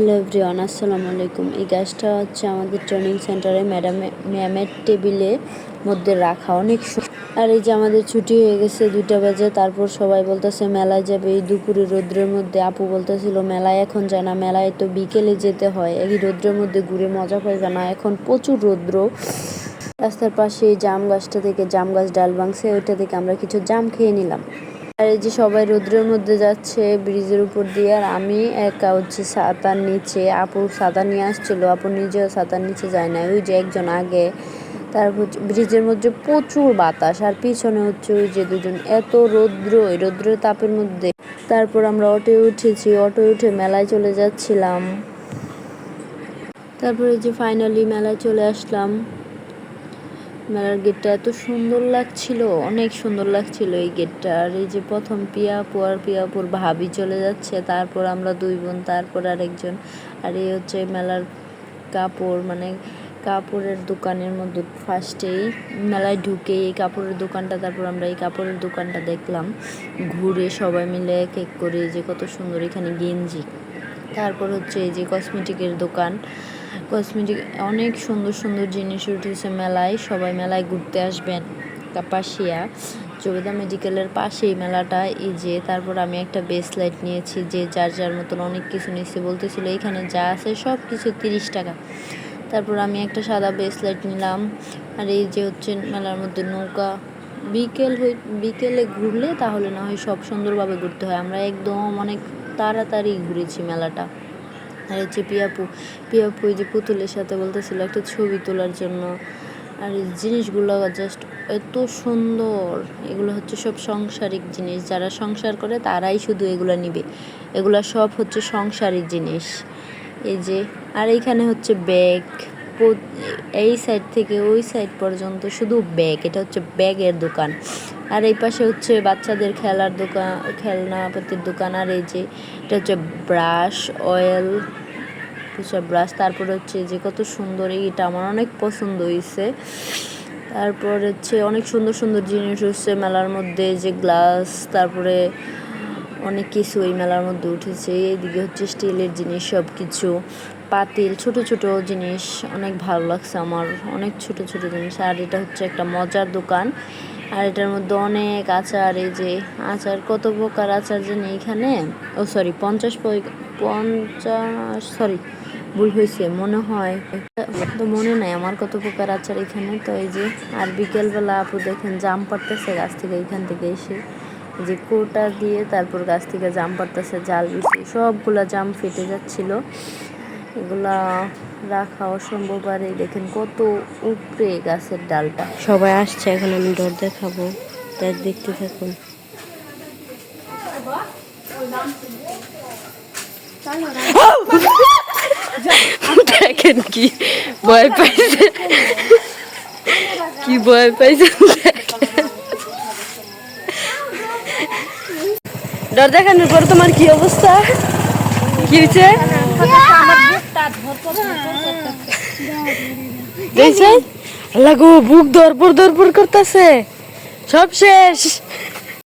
Hello everyone আসসালামু আলাইকুম এই গাছটা হচ্ছে আমাদের ট্রেনিং সেন্টারে ম্যাডাম ম্যামের টেবিলে মধ্যে রাখা। অনেক আর এই যে আমাদের ছুটি হয়ে গেছে দুইটা বাজে, তারপর সবাই বলতেছে, মেলায় যাবে এই দুপুরে রৌদ্রের মধ্যে। আপু বলতেছিল, মেলায় এখন যায় না, মেলায় তো বিকেলে যেতে হয়। এই রৌদ্রের মধ্যে ঘুরে মজা পাইবে না। এখন প্রচুর রৌদ্র। রাস্তার পাশে জাম গাছটা থেকে জাম গাছ ডাল ভাঙছে, ওইটা থেকে আমরা কিছু জাম খেয়ে নিলাম। আর এই যে সবাই রোদ্রের মধ্যে যাচ্ছে ব্রিজের উপর দিয়ে, আর আমি একা হচ্ছে ছাতার নিচে, আপু ছাতা নিয়ে আসছিল, আপু নিজেও ছাতার নিচে যায় না ওই যে একজন আগে তারপর হচ্ছে ব্রিজের মধ্যে প্রচুর বাতাস, আর পিছনে হচ্ছে ওই যে দুজন, এত রৌদ্র এই রৌদ্রের তাপের মধ্যে। তারপর আমরা অটোয় উঠেছি অটোয় উঠে মেলায় চলে যাচ্ছিলাম। তারপরে যে ফাইনালি মেলায় চলে আসলাম। মেলার গেটটা এত সুন্দর লাগছিল, অনেক সুন্দর লাগছিল এই গেটটা। আর এই যে প্রথম পিয়াপুর আর পিয়াপুর ভাবি চলে যাচ্ছে, তারপর আমরা দুই বোন, তারপর আরেকজন। আর এই হচ্ছে মেলার কাপড় মানে কাপড়ের দোকানের মধ্যে ফার্স্টেই মেলায় ঢুকে এই কাপড়ের দোকানটা, তারপর আমরা এই কাপড়ের দোকানটা দেখলাম। ঘুরে সবাই মিলে এক করে যে কত সুন্দর এখানে গেঞ্জি। তারপর হচ্ছে এই যে কসমেটিকের দোকান। কসমেটিক অনেক সুন্দর সুন্দর জিনিস উঠেছে মেলায়, সবাই মেলায় ঘুরতে আসবেন। কাপাসিয়া জবেদা মেডিকেলের পাশেই মেলাটা, এই যে তারপর আমি একটা বেসলাইট নিয়েছি যে যার যার মতন অনেক কিছু নিয়েছি। বলতেছিল এখানে যা আছে সব কিছু তিরিশ টাকা। তারপর আমি একটা সাদা বেসলাইট নিলাম। আর এই যে হচ্ছে মেলার মধ্যে নৌকা, বিকেল হই, বিকেলে ঘুরলে তাহলে না হয় সব সুন্দরভাবে ঘুরতে হয়। আমরা একদম অনেক তাড়াতাড়ি ঘুরেছি মেলাটা। আর হচ্ছে পিয়াপু পিয়াপু যে পুতুলের সাথে বলতেছিল একটা ছবি তোলার জন্য। আর জিনিসগুলো জাস্ট এত সুন্দর। এগুলো হচ্ছে সব সাংসারিক জিনিস। যারা সংসার করে তারাই শুধু এগুলো নিবে। এগুলো সব হচ্ছে সংসারিক জিনিস। এই যে, আর এইখানে হচ্ছে ব্যাগ এই সাইড থেকে ওই সাইড পর্যন্ত শুধু ব্যাগ এটা হচ্ছে ব্যাগের দোকান। আর এই পাশে হচ্ছে বাচ্চাদের খেলার দোকান খেলনাপাতির দোকান, আর এই যে এটা হচ্ছে ব্রাশ অয়েল সব ব্রাশ, তারপরে হচ্ছে যে কত সুন্দর এইটা, আমার অনেক পছন্দ হয়েছে তারপর হচ্ছে অনেক সুন্দর সুন্দর জিনিস হচ্ছে মেলার মধ্যে যে গ্লাস, তারপরে অনেক কিছু এই মেলার মধ্যে উঠেছে, এইদিকে হচ্ছে স্টিলের জিনিস সব কিছু পাতিল, ছোট ছোট জিনিস, অনেক ভালো লাগছে আমার, অনেক ছোট ছোট জিনিস। আর এটা হচ্ছে একটা মজার দোকান আর এটার মধ্যে অনেক আচার, এই যে আচার, কত প্রকার আচার জানি এখানে? ও সরি পঞ্চাশ পঞ্চাশ সরি ভুল হয়েছে, মনে হয়। তো মনে নাই আমার কত প্রকার আচার এখানে। তো এই যে, আর বিকেলবেলা আপু দেখেন জাম পারতেছে গাছ থেকে এখান থেকে এসে। যে কোটা দিয়ে তারপর গাছ থেকে জাম পারতেছে জাল বিছিয়ে সবগুলা জাম ফেটে যাচ্ছিল। এগুলা রাখা অসম্ভব আর এই দেখেন কত উপরে গাছের ডালটা। সবাই আসছে, এখন আমি ডর দেখাবো। তাই দেখতে থাকুন। দেখেন কি ভয় পাইছে। কি ভয় পাইছে। ডর দেখানোর পর তোমার কি অবস্থা? কি দেখছে লাগো বুক দরপর দরপর করতেছে। সব শেষ।